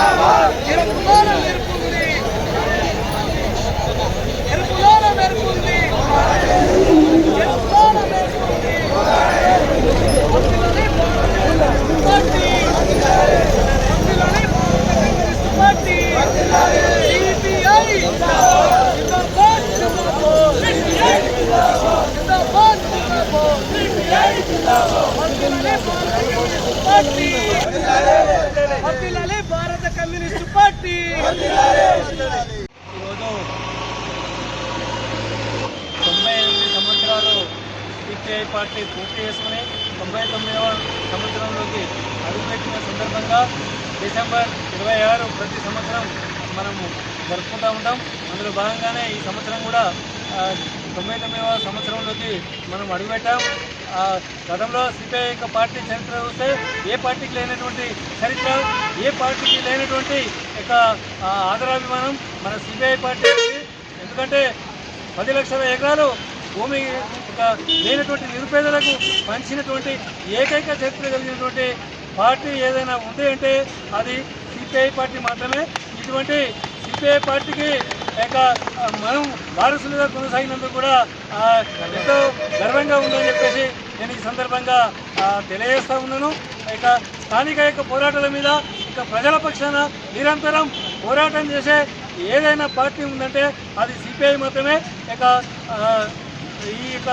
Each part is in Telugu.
CPI CPI ఎరుపులోన మెరుపుంది. ఎరుపులోన ఈరోజు తొంభై ఎనిమిది సంవత్సరాలు సిపిఐ పార్టీ పూర్తి చేసుకుని తొంభై తొమ్మిదవ సంవత్సరంలోకి అడుగుపెట్టిన సందర్భంగా డిసెంబర్ ఇరవై ఆరు ప్రతి సంవత్సరం మనము జరుపుకుంటూ ఉంటాం అందులో భాగంగానే ఈ సంవత్సరం కూడా తొంభై తొమ్మిదవ సంవత్సరంలోకి మనం అడుగుపెట్టాం. గతంలో సిపిఐ యొక్క పార్టీ చరిత్ర చూస్తే ఏ పార్టీకి లేనటువంటి చరిత్ర ఏ పార్టీకి లేనటువంటి యొక్క ఆదరాభిమానం మన సిపిఐ పార్టీ ఎందుకంటే పది లక్షల ఎకరాలు భూమి ఒక లేనటువంటి నిరుపేదలకు పంచినటువంటి ఏకైక చరిత్ర కలిగినటువంటి పార్టీ ఏదైనా ఉంది అంటే అది సిపిఐ పార్టీ మాత్రమే. ఇటువంటి సిపిఐ పార్టీకి యొక్క మనం వారసులుగా కొనసాగినందుకు కూడా ఎంతో గర్వంగా ఉందని చెప్పేసి నేను ఈ సందర్భంగా తెలియజేస్తూ తెలియజేస్తా ఉన్నాను. ఇక స్థానిక యొక్క పోరాటాల మీద ఇక ప్రజల పక్షాన నిరంతరం పోరాటం చేసే ఏదైనా పార్టీ ఉందంటే అది సిపిఐ మాత్రమే. ఇక ఈ యొక్క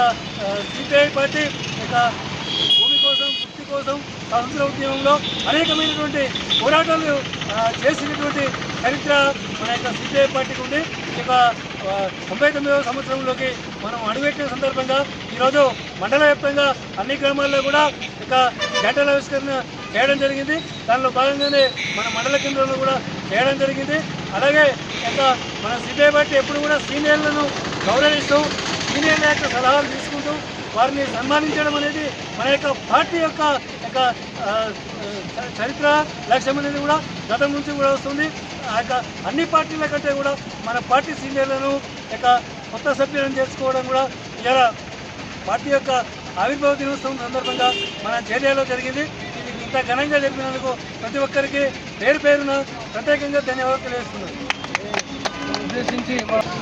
సిపిఐ పార్టీ ఇక భూమి కోసం కోసం స్వాతంత్ర ఉద్యమంలో అనేకమైనటువంటి పోరాటాలు చేసినటువంటి చరిత్ర మన యొక్క సిపిఐ పార్టీకి ఉంది. ఇక తొంభై తొమ్మిదవ సంవత్సరంలోకి మనం అడుగుపెట్టిన సందర్భంగా ఈరోజు మండల వ్యాప్తంగా అన్ని గ్రామాల్లో కూడా ఇక గంటల ఆవిష్కరణ చేయడం జరిగింది. దానిలో భాగంగానే మన మండల కేంద్రంలో కూడా చేయడం జరిగింది. అలాగే ఇక మన సిపిఐ పార్టీ ఎప్పుడు కూడా సీనియర్లను గౌరవిస్తూ సీనియర్ల యొక్క సలహాలు తీసుకుంటూ వారిని సన్మానించడం అనేది మన యొక్క పార్టీ యొక్క యొక్క చరిత్ర లక్ష్యం అనేది కూడా గతం నుంచి కూడా వస్తుంది. ఆ యొక్క అన్ని పార్టీల కంటే కూడా మన పార్టీ సీనియర్లను యొక్క కొత్త సభ్యులను చేసుకోవడం కూడా ఇలా పార్టీ యొక్క ఆవిర్భావ దినోత్సవం సందర్భంగా మన చర్యలో జరిగింది. ఇది ఇంత ఘనంగా జరిపినందుకు ప్రతి ఒక్కరికి పేరు పేరున ప్రత్యేకంగా ధన్యవాదాలు తెలియజేస్తున్నాను. ఉద్దేశించి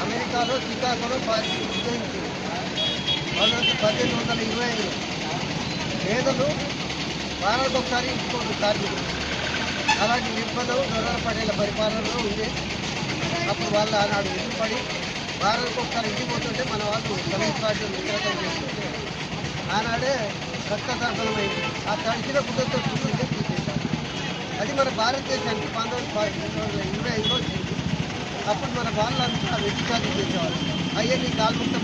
అమెరికాలో చికాగోలో పార్టీ పద్దెనిమిది వందల ఇరవై ఐదు పేదలు వారానికి ఒకసారి ఇంచుకోండి కార్మికులు. అలాంటి నిర్బంధం దొరల పడేల పరిపాలనలో ఉండే. అప్పుడు వాళ్ళు ఆనాడు ఎదురుపడి వారానికి ఒకసారి ఇంటికి పోతుంటే మన వాళ్ళు కమ్యూనిస్ట్ పార్టీ నిరాకరణ చేస్తుంటే ఆనాడే రక్తదర్శనమైంది ఆ తడిచిన గుడ్డతో చూస్తుంటే తీసేశారు అది మన భారతదేశానికి పంతొమ్మిది వందల ఇరవై ఐదులో వచ్చింది అప్పుడు మన వాళ్ళంతా వ్యతిచారం చేసేవాళ్ళు. అయ్యే నీ కాల్ముక్త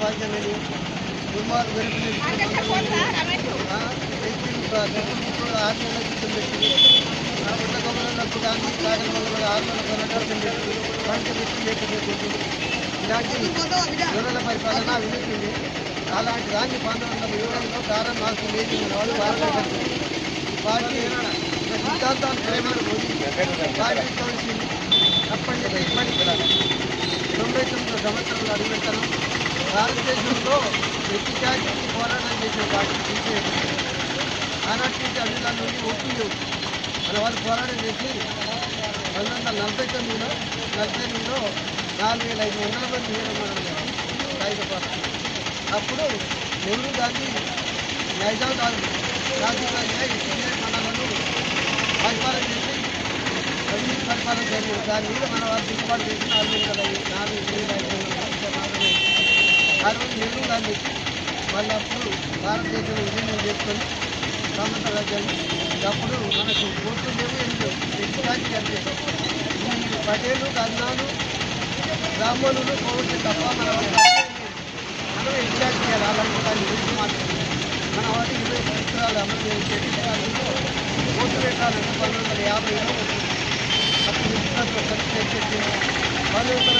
బాధ్యమని కుటుంబాలు ఆరు నెలల క్రితం పెట్టి ఆ ఉన్న గమనంలో గాంధీ కాగల వల్ల కూడా ఆరు నెలల పెట్టి పంట పెట్టి ఇలాంటి వివరాల పరిపాలన అవినీతింది అలాంటి దాన్ని పంతొమ్మిది వందల ఇరవైలో కారం మాకు లేదు మన వాళ్ళు బాధపడుతుంది ఈ పార్టీ సిద్ధాంతాలు ప్రేమను పోయి పార్టీ అప్పటి నుంచి ఇప్పటికి తొంభై తొమ్మిది సంవత్సరాలు అడుగుపెట్టాను భారతదేశంలో ప్రతి జాతికి పోరాటం చేసే పార్టీ బీజేపీ. ఆనాటి నుంచి అన్నిల నుండి ఓపీలు మన వాళ్ళు పోరాటం చేసి పంతొమ్మిది వందల నలభై తొమ్మిదిలో నలభై ఎనిమిదిలో నాలుగు వేల ఐదు వందల మంది వీరమరణం సాయుధ పోరాటం అప్పుడు నెహ్రూ గాంధీ నైజాం గాంధీ రాజీవ్ గాంధీ మండలను పరిపాలన చేసి పరిపాలన చేయలేదు దాని మీద మన వాళ్ళు దిగుబాటు చేసి నాలుగు వేల నాలుగు వేల ఐదు వందల ఆ రోజు నెహ్రూ గాంధీ వాళ్ళు అప్పుడు భారతదేశంలో విజయం చేసుకొని సమత రాజ్యాన్ని. అప్పుడు మనకు ఓట్లు లేవు ఏం లేవు ఎన్నికడానికి అంతే ఈ పటేలు గన్నాలు బ్రాహ్మణులు కోవిడ్ తప్ప మన మనం ఎగ్జాక్ట్ చేయాలి అలాంటి దాని గురించి మాట్లాడాలి మన వాటి ఇరవై సంవత్సరాలు అమలు చేసి ఓటు పెట్టాలంటే పంతొమ్మిది వందల యాభైలో అప్పుడు ఇచ్చినట్టు ఖర్చు చేసేది పంతొమ్మిది వందల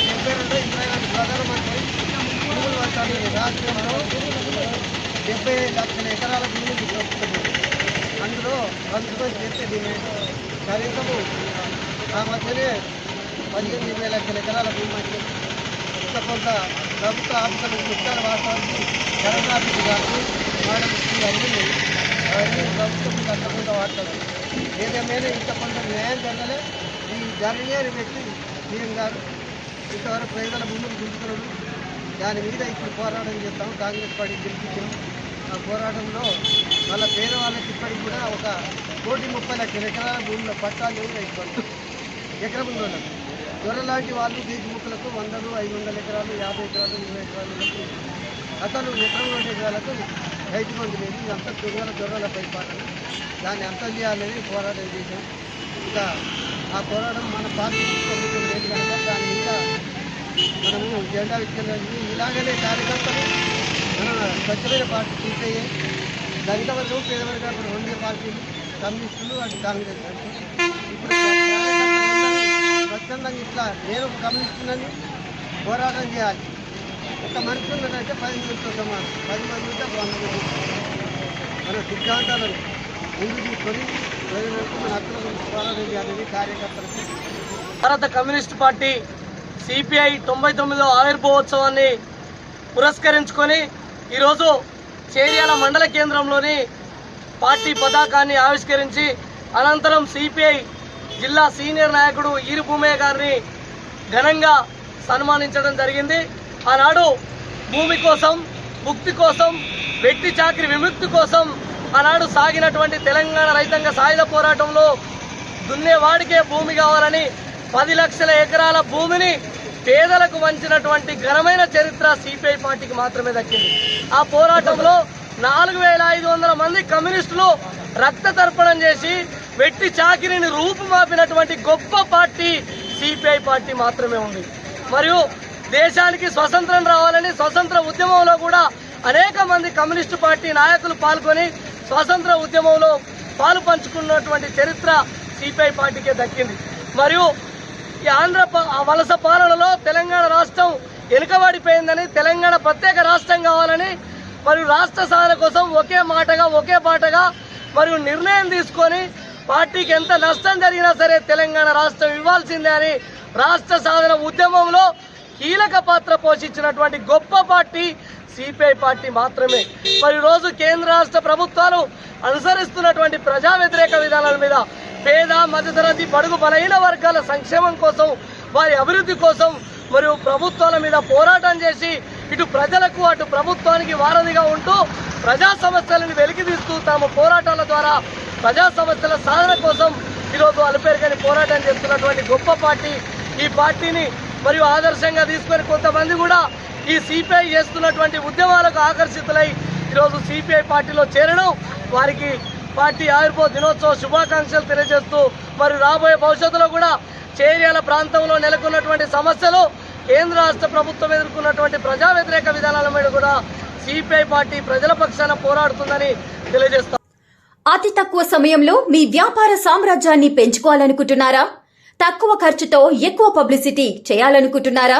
భూములు పట్టాలి రాష్ట్రంలో డెబ్బై లక్షల ఎకరాల భూమి తీసుకొస్తుంది అందులో పంచుకొని చేస్తే దీని కనీసము ఆ మధ్యనే పదిహేను ఇరవై లక్షల ఎకరాల భూమి అంటే ఇంత కొంత ప్రభుత్వ ఆఫీసులు ఉత్తర వాస్తవానికి కరోనా ఆఫీసు కానీ మేడం అన్నీ అవన్నీ ప్రభుత్వం అంత కొంత వాడతారు ఏదేమైనా ఇంత కొంత న్యాయం జరగలే. ఈ ధరణి అని వ్యక్తి సీఎం గారు ఇంతవరకు ప్రజల భూములు గుంజుకున్నాడు దాని మీద ఇప్పుడు పోరాటం చేస్తాం. కాంగ్రెస్ పార్టీ గెలిపించాం. ఆ పోరాటంలో వాళ్ళ పేదవాళ్ళకి ఇప్పటికి కూడా ఒక కోటి ముప్పై లక్షల ఎకరాల భూమిలో పట్టాలు లేవు రైతు బంధు. ఎకరం ఉన్న లాంటి వాళ్ళు బీచ్ ముక్కలకు వందలు ఐదు వందల ఎకరాలు యాభై ఎకరాలు ఇరవై ఎకరాలు అతను ఎకరం రెండు ఎకరాలకు రైతు బంధు లేదు. ఇదంతా దొంగల దొరల పాటలు దాన్ని అంతం చేయాలని పోరాటం చేశాం. ఇంకా ఆ పోరాటం మన పార్టీ లేదు కనుక దాని మీద మనము జెండా విచ్చుకున్నది ఇలాగనే కార్యకర్తలు మన స్వచ్ఛమైన పార్టీ సిపిఐ దళిత వర్గం పేదవర్గం ఇప్పుడు రెండే పార్టీలు కమ్యూనిస్టులు అటు కాంగ్రెస్ పార్టీ. ఇప్పుడు స్వచ్ఛందంగా ఇట్లా నేను ఒక కమ్యూనిస్టులని పోరాటం చేయాలి. ఒక మనిషి ఉన్నదంటే పది మందితో సమానం. పది మంది ఉంటే వంద మంది మన సిద్ధాంతాలను ముందు తీసుకొని ప్రజలకు మన హక్కుల పోరాటం చేయాలని కార్యకర్తలకు. భారత కమ్యూనిస్ట్ పార్టీ సిపిఐ తొంభై తొమ్మిదో ఆవిర్భావోత్సవాన్ని పురస్కరించుకొని ఈరోజు చేర్యాల మండల కేంద్రంలోని పార్టీ పతాకాన్ని ఆవిష్కరించి అనంతరం సిపిఐ జిల్లా సీనియర్ నాయకుడు ఈరు భూమయ్య గారిని ఘనంగా సన్మానించడం జరిగింది. ఆనాడు భూమి కోసం ముక్తి కోసం వెట్టి చాకరి విముక్తి కోసం ఆనాడు సాగినటువంటి తెలంగాణ రైతాంగ సాయుధ పోరాటంలో దున్నేవాడికే భూమి కావాలని పది లక్షల ఎకరాల భూమిని పేదలకు వంచినటువంటి ఘనమైన చరిత్ర సిపిఐ పార్టీకి మాత్రమే దక్కింది. ఆ పోరాటంలో నాలుగు వేల ఐదు వందల మంది కమ్యూనిస్టులు రక్త తర్పణం చేసి వెట్టి చాకిరిని రూపుమాపినటువంటి గొప్ప పార్టీ సిపిఐ పార్టీ మాత్రమే ఉంది. మరియు దేశానికి స్వతంత్రం రావాలని స్వతంత్ర ఉద్యమంలో కూడా అనేక మంది కమ్యూనిస్టు పార్టీ నాయకులు పాల్గొని స్వతంత్ర ఉద్యమంలో పాలు పంచుకున్నటువంటి చరిత్ర సిపిఐ పార్టీకే దక్కింది. మరియు ఈ ఆంధ్ర వలస పాలనలో తెలంగాణ రాష్ట్రం వెనుకబడిపోయిందని తెలంగాణ ప్రత్యేక రాష్ట్రం కావాలని మరియు రాష్ట్ర సాధన కోసం ఒకే మాటగా ఒకే పాటగా మరియు నిర్ణయం తీసుకొని పార్టీకి ఎంత నష్టం జరిగినా సరే తెలంగాణ రాష్ట్రం ఇవ్వాల్సిందే అని రాష్ట్ర సాధన ఉద్యమంలో కీలక పాత్ర పోషించినటువంటి గొప్ప పార్టీ సిపిఐ పార్టీ మాత్రమే. మరి రోజు కేంద్ర రాష్ట్ర ప్రభుత్వాలు అనుసరిస్తున్నటువంటి ప్రజా వ్యతిరేక విధానాల మీద పేద మధ్యతరగతి పడుగు బలహీన వర్గాల సంక్షేమం కోసం వారి అభివృద్ధి కోసం మరియు ప్రభుత్వాల మీద పోరాటం చేసి ఇటు ప్రజలకు అటు ప్రభుత్వానికి వారధిగా ఉంటూ ప్రజా సమస్యలను వెలికితీస్తూ తమ పోరాటాల ద్వారా ప్రజా సమస్యల సాధన కోసం ఈరోజు అలుపేరుకని పోరాటం చేస్తున్నటువంటి గొప్ప పార్టీ. ఈ పార్టీని మరియు ఆదర్శంగా తీసుకొని కొంతమంది కూడా ఈ సిపిఐ చేస్తున్నటువంటి ఉద్యమాలకు ఆకర్షితులై ఈరోజు సిపిఐ పార్టీలో చేరడం వారికి పార్టీ ఆవిర్భావ దినోత్సవ శుభాకాంక్షలు తెలియజేస్తూ మరి రాబోయే భవిష్యత్తులో కూడా చేరియాల ప్రాంతంలో నెలకొన్నటువంటి సమస్యలు కేంద్ర రాష్ట్ర ప్రభుత్వం ఎదుర్కొన్నటువంటి ప్రజా వ్యతిరేక విధానాల మీద కూడా సిపిఐ పార్టీ ప్రజల పక్షాన పోరాడుతుందని తెలియజేస్తాం అతి తక్కువ సమయంలో మీ వ్యాపార సామ్రాజ్యాన్ని పెంచుకోవాలనుకుంటున్నారా? తక్కువ ఖర్చుతో ఎక్కువ పబ్లిసిటీ చేయాలనుకుంటున్నారా?